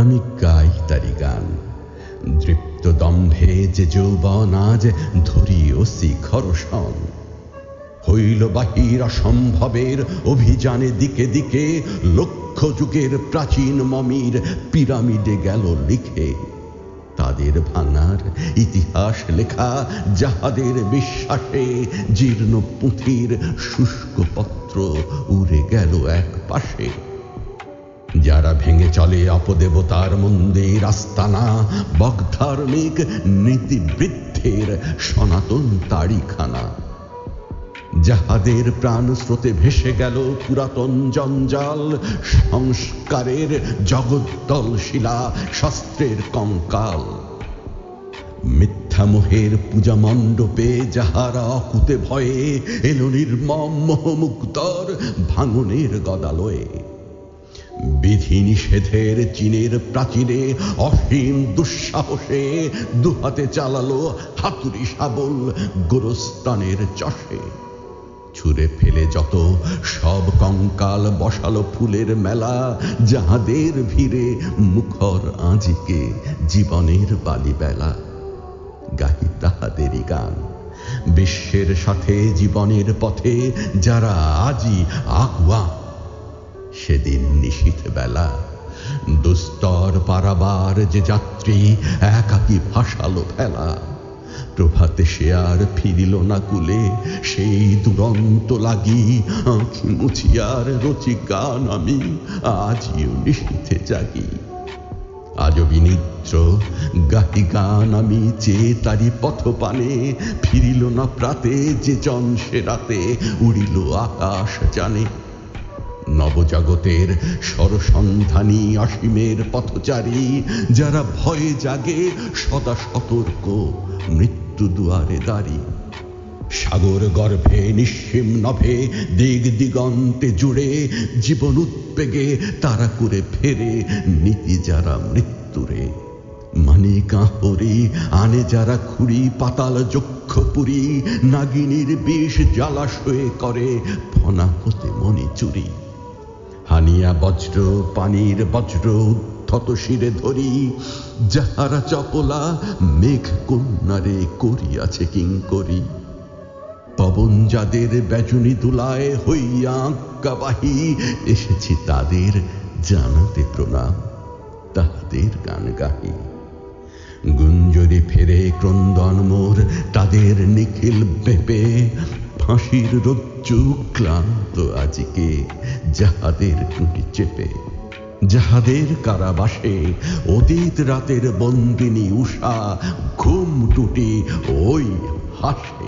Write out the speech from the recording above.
আমি গাই তারি গান। দৃপ্ত দম্ভে যে যৌবন আজ ধরি ও শিখর সন। হইল বাহির অসম্ভবের অভিযানে দিকে দিকে লক্ষ যুগের প্রাচীন মমির পিরামিডে গেল লিখে। তাদের ভাঙার ইতিহাস লেখা যাহাদের বিশ্বাসে জীর্ণ পুঁথির শুষ্ক পত্র উড়ে গেল এক পাশে। যারা ভেঙে চলে অপদেবতার মন্দির আস্তানা, বগধার্মিক নীতিবৃদ্ধের সনাতন তারিখানা। যাহাদের প্রাণ স্রোতে ভেসে গেল পুরাতন জঞ্জাল, সংস্কারের জগদ্দল শিলা, শাস্ত্রের কঙ্কাল। মিথ্যা মোহের পূজা মণ্ডপে যাহারা অকুতে ভয়ে এলো নির্মম মোহমুক্তর ভাঙনের গদালয়ে। বিধি নিষেধের চীনের প্রাচীরে অসীম দুঃসাহসে দুহাতে চালালো হাতুড়ি শাবল গোরস্তানের চষে। ছুঁড়ে ফেলে যত সব কঙ্কাল বসালো ফুলের মেলা, যাহাদের ভিড়ে মুখর আজিকে জীবনের বালিবেলা। গাহি তাহাদেরই গান। বিশ্বের সাথে জীবনের পথে যারা আজি আগুয়া সেদিন নিশীথ বেলা দুস্তর পারাবার যে যাত্রী একাকি ভাসালো ফেলা। প্রভাতে সে আর ফিরিল না কুলে, সেই দুরন্ত লাগি আঁখি মুছিয়ার রচি গান আমি আজিও নিশীথে জাগি। আজ বিনিদ্র গাহি গান আমি যে তারি পথ পানে ফিরিল না প্রাতে, যে জন সে রাতে উড়িল আকাশ জানে। নবজগতের সরসন্ধানী অসীমের পথচারী, যারা ভয়ে জাগে, সদা সতর্ক, মৃত্যু দুয়ারে দাঁড়ি। সাগর গর্ভে নিঃসীম নভে, দিগ দিগন্তে জুড়ে, জীবন উদ্বেগে তারা করে ফেরে নীতি যারা মৃত্যুরে। মানি কাহরি আনে যারা খুঁড়ি, পাতাল যক্ষপুরী, নাগিনীর বিষ জ্বালাশয়ে করে, ফনা হতে মনি চুরি। হানিয়া বজ্র, পানির বজ্র, উদ্ধত শিরে ধরি, যাহারা চপলা মেঘ কন্যারে করিয়াছে কিং করি পবন যাদের বেজুনি দুলায় হইয়া আজ্ঞাবাহী এসেছি তাদের জানাতে প্রণাম, তাহাদের গান গাহি। গুঞ্জরি ফেরে ক্রন্দন মোর, তাদের নিখিল পেপে ফাঁসির রজ্জু ক্লান্ত আজিকে। যাহাদের টুটি চেপে যাহাদের কারাবাসে, অতীত রাতের বন্দিনী উষা ঘুম টুটি ওই হাসে